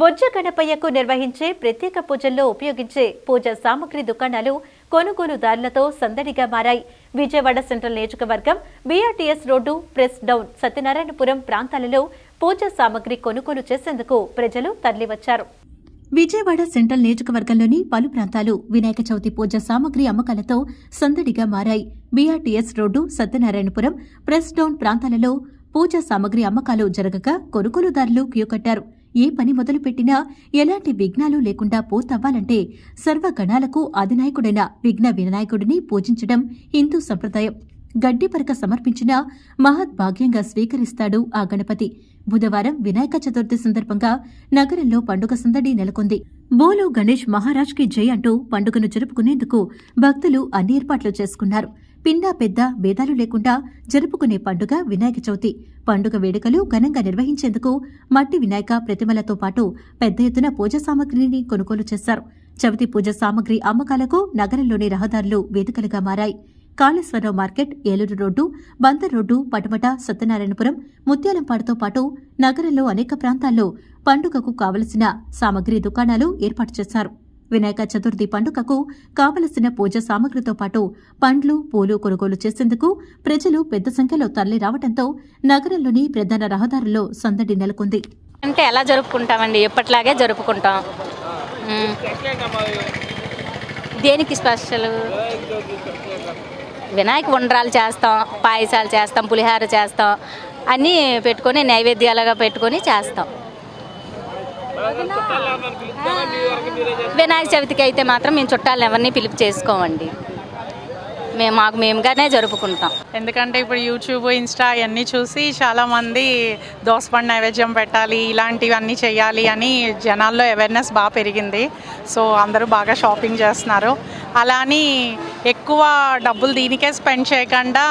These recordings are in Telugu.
బొజ్జ గణపయ్యకు నిర్వహించే ప్రత్యేక పూజల్లో ఉపయోగించే పూజ సామగ్రి దుకాణాలు కొనుగోలుదారులతో సందడిగా మారాయి. విజయవాడ సెంట్రల్ నియోజకవర్గం BRTS road press down Satyanarayanapuram ప్రాంతాలలో పూజ సామగ్రి కొనుగోలు చేసేందుకు ప్రజలు తరలివచ్చారు. విజయవాడ సెంట్రల్ నియోజకవర్గంలోని పలు ప్రాంతాలు వినాయక చవితి పూజ సామగ్రి అమ్మకాలతో సందడిగా మారాయి. BRTS road Satyanarayanapuram press down ప్రాంతాలలో పూజా సామగ్రి అమ్మకాలు జరగగా కొనుగోలుదారులు క్యూ కట్టారు. ఏ పని మొదలుపెట్టినా ఎలాంటి విఘ్నాలు లేకుండా పూర్తవ్వాలంటే సర్వగణాలకు అధినాయకుడైన విఘ్న వినాయకుడిని పూజించడం హిందూ సంప్రదాయం. గడ్డిపరక సమర్పించిన మహద్భాగ్యంగా స్వీకరిస్తాడు ఆ గణపతి. బుధవారం వినాయక చతుర్థి సందర్భంగా నగరంలో పండుగ సందడి నెలకొంది. బోలో గణేష్ మహారాజ్కి జై అంటూ పండుగను జరుపుకునేందుకు భక్తులు అన్ని ఏర్పాట్లు చేసుకున్నారు. పిండా పెద్ద భేదాలు లేకుండా జరుపుకునే పండుగ వినాయక చవితి. పండుగ వేడుకలు ఘనంగా నిర్వహించేందుకు మట్టి వినాయక ప్రతిమలతో పాటు పెద్ద ఎత్తున పూజ సామగ్రిని కొనుగోలు చేశారు. చవితి పూజ సామగ్రి అమ్మకాలకు నగరంలోని రహదారులు వేదికలుగా మారాయి. Kaleswararao market Eluru road Bandar road Patamata Satyanarayanapuram ముత్యాలంపాడుతో పాటు నగరంలో అనేక ప్రాంతాల్లో పండుగకు కావలసిన సామగ్రి దుకాణాలు ఏర్పాటు చేశారు. వినాయక చతుర్థి పండుగకు కావలసిన పూజ సామగ్రితో పాటు పండ్లు పూలు కొనుగోలు చేసేందుకు ప్రజలు పెద్ద సంఖ్యలో తరలి రావడంతో నగరంలోని ప్రధాన రహదారుల్లో సందడి నెలకొంది. అంటే ఎలా జరుపుకుంటామండి? ఎప్పట్లాగే జరుపుకుంటాం. దేనికి స్పెషల్? వినాయక ఉండ్రాలు చేస్తాం పాయసాలు చేస్తాం పులిహార చేస్తాం. అన్నీ పెట్టుకొని నైవేద్యాలుగా పెట్టుకొని చేస్తాం. వినాయక చవితికి అయితే మాత్రం మేము చుట్టాలను ఎవరిని పిలుపు చేసుకోమండి. మేము మాకు మేముగానే జరుపుకుంటాం. ఎందుకంటే ఇప్పుడు యూట్యూబ్ ఇన్స్టా అవన్నీ చూసి చాలామంది దోసపండు నైవేద్యం పెట్టాలి ఇలాంటివన్నీ చేయాలి అని జనాల్లో అవేర్నెస్ బాగా పెరిగింది. సో అందరూ బాగా షాపింగ్ చేస్తున్నారు. అలా అని ఎక్కువ డబ్బులు దీనికే స్పెండ్ చేయకుండా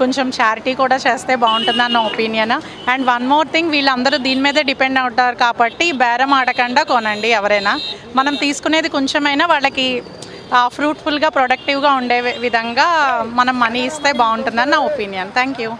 కొంచెం చారిటీ కూడా చేస్తే బాగుంటుంది అన్న opinion. And one more thing వీళ్ళందరూ దీని మీదే డిపెండ్ అవుతారు కాబట్టి బేరం ఆడకుండా కొనండి ఎవరైనా. మనం తీసుకునేది కొంచెమైనా వాళ్ళకి ఫ్రూట్ఫుల్గా ప్రొడక్టివ్గా ఉండే విధంగా మనం మనీ ఇస్తే బాగుంటుందని నా ఒపీనియన్. Thank you